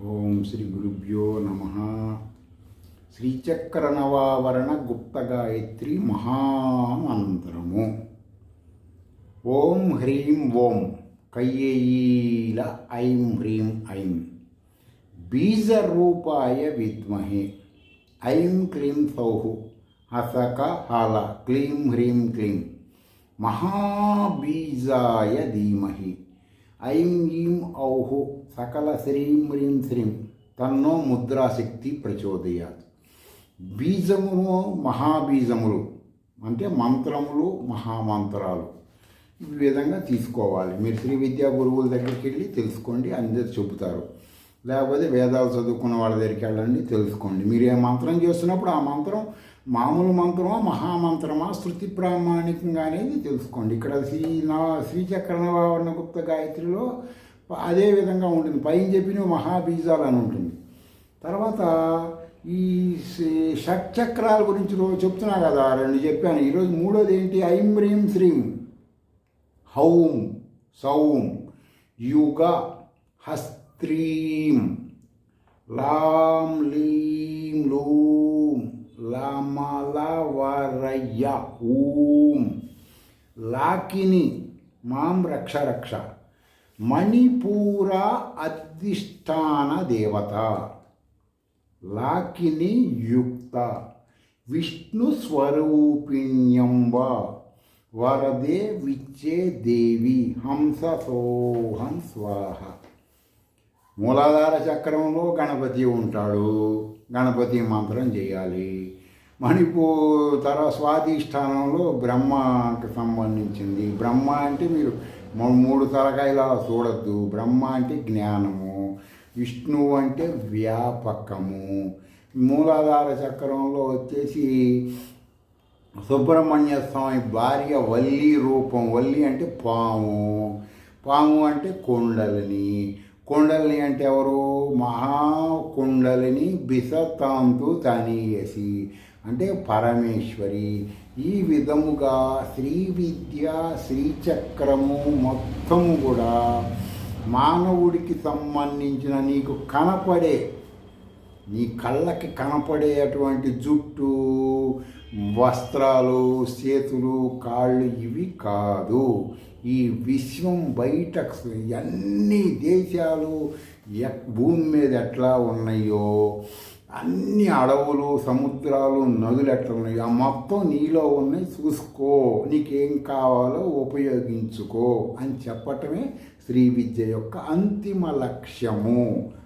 ఓం శ్రీ గురుభ్యో నమ. శ్రీచక్ర నవావరణ గుప్త గాయత్రి మహామంత్రము ఓం హ్రీం ఓం కయ్యేయీల ఐం హ్రీం ఐం. బీజరూపాయ విద్మహే ఐం క్లీం సౌహు హసక హల క్లీం హ్రీం క్లీం. మహాబీజాయ ధీమహి. ఐం ఈం ఔహ సకల శ్రీం హ్రీం శ్రీం తన్నో ముద్రాశక్తి ప్రచోదయాత్. బీజములు మహాబీజములు అంటే మంత్రములు మహామంత్రాలు ఈ విధంగా తీసుకోవాలి. మీరు శ్రీ విద్యా గురువుల దగ్గరికి వెళ్ళి తెలుసుకోండి అందరు చెబుతారు. లేకపోతే వేదాలు చదువుకున్న వాళ్ళ దగ్గరికి వెళ్ళండి తెలుసుకోండి. మీరు ఏ మంత్రం చేస్తున్నప్పుడు ఆ మంత్రం మామూలు మంత్రమా మహామంత్రమా శృతి ప్రామాణికంగా అనేది తెలుసుకోండి. ఇక్కడ శ్రీ నా శ్రీచక్ర నవావరణ గుప్త గాయత్రిలో అదే విధంగా ఉంటుంది. పైన చెప్పిన మహాబీజాలు అని ఉంటుంది. తర్వాత ఈ షట్చక్రాల గురించి రోజు చెప్తున్నా కదా రెండు చెప్పాను. ఈరోజు మూడోది ఏంటి? ఐం హ్రీం శ్రీం. హౌం సౌం యుగ హస్త్రీం. లాం లీం లూ య ఊం లాకిని మాం రక్ష రక్ష. మణిపూర అధిష్టాన దేవత. లాకిని యుక్త. విష్ణు స్వరూపిణ్యంబ వరదే విచ్చే దేవి. హంస సోహం స్వాహ. మూలాధార చక్రంలో గణపతి ఉంటాడు. గణపతి మంత్రం చేయాలి. మణిపూర్ తర్వాత స్వాధిష్టానంలో బ్రహ్మకి సంబంధించింది. బ్రహ్మ అంటే మీరు మూడు మూడు అలా చూడొద్దు. బ్రహ్మ అంటే జ్ఞానము. విష్ణువు అంటే వ్యాపకము. మూలాధార చక్రంలో వచ్చేసి సుబ్రహ్మణ్య స్వామి భార్య వల్లి రూపం. వల్లి అంటే పాము. పాము అంటే కొండలిని. కొండలిని అంటే ఎవరు? మహాకుండలిని బిసతాంతు తనీయసి. అంటే పరమేశ్వరి ఈ విధముగా శ్రీ విద్య శ్రీచక్రము మొత్తము కూడా మానవుడికి సంబంధించిన నీకు కనపడే నీ కళ్ళకి కనపడేటువంటి జుట్టు వస్త్రాలు చేతులు కాళ్ళు ఇవి కాదు. ఈ విశ్వం బయట అన్ని దేశాలు భూమి మీద ఎట్లా ఉన్నాయో అన్ని అడవులు సముద్రాలు నదులు ఎట్లా ఆ మొత్తం నీలో ఉన్నాయి. చూసుకో. నీకేం కావాలో ఉపయోగించుకో అని చెప్పటమే శ్రీ విద్య యొక్క అంతిమ లక్ష్యము.